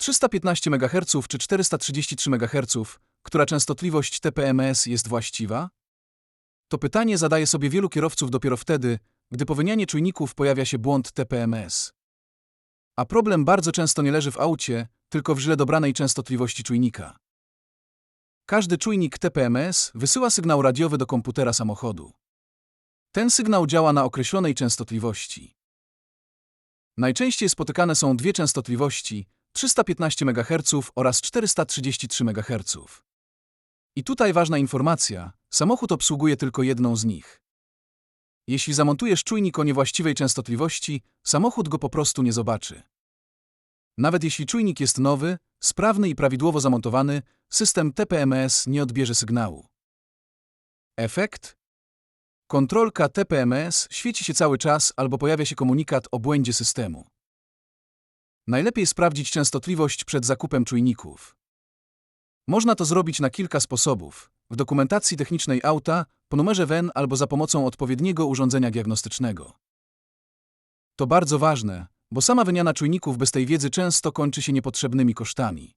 315 MHz czy 433 MHz, która częstotliwość TPMS jest właściwa? To pytanie zadaje sobie wielu kierowców dopiero wtedy, gdy po wymianie czujników pojawia się błąd TPMS. A problem bardzo często nie leży w aucie, tylko w źle dobranej częstotliwości czujnika. Każdy czujnik TPMS wysyła sygnał radiowy do komputera samochodu. Ten sygnał działa na określonej częstotliwości. Najczęściej spotykane są dwie częstotliwości 315 MHz oraz 433 MHz. I tutaj ważna informacja: samochód obsługuje tylko jedną z nich. Jeśli zamontujesz czujnik o niewłaściwej częstotliwości, samochód go po prostu nie zobaczy. Nawet jeśli czujnik jest nowy, sprawny i prawidłowo zamontowany, system TPMS nie odbierze sygnału. Efekt? Kontrolka TPMS świeci się cały czas albo pojawia się komunikat o błędzie systemu. Najlepiej sprawdzić częstotliwość przed zakupem czujników. Można to zrobić na kilka sposobów. W dokumentacji technicznej auta, po numerze WEN albo za pomocą odpowiedniego urządzenia diagnostycznego. To bardzo ważne, bo sama wymiana czujników bez tej wiedzy często kończy się niepotrzebnymi kosztami.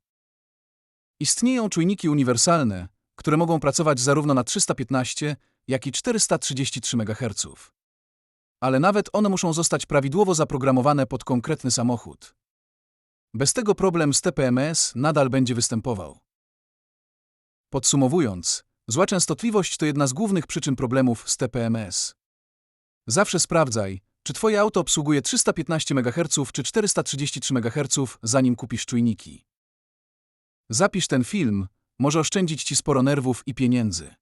Istnieją czujniki uniwersalne, które mogą pracować zarówno na 315, jak i 433 MHz. Ale nawet one muszą zostać prawidłowo zaprogramowane pod konkretny samochód. Bez tego problem z TPMS nadal będzie występował. Podsumowując, zła częstotliwość to jedna z głównych przyczyn problemów z TPMS. Zawsze sprawdzaj, czy Twoje auto obsługuje 315 MHz czy 433 MHz, zanim kupisz czujniki. Zapisz ten film, może oszczędzić Ci sporo nerwów i pieniędzy.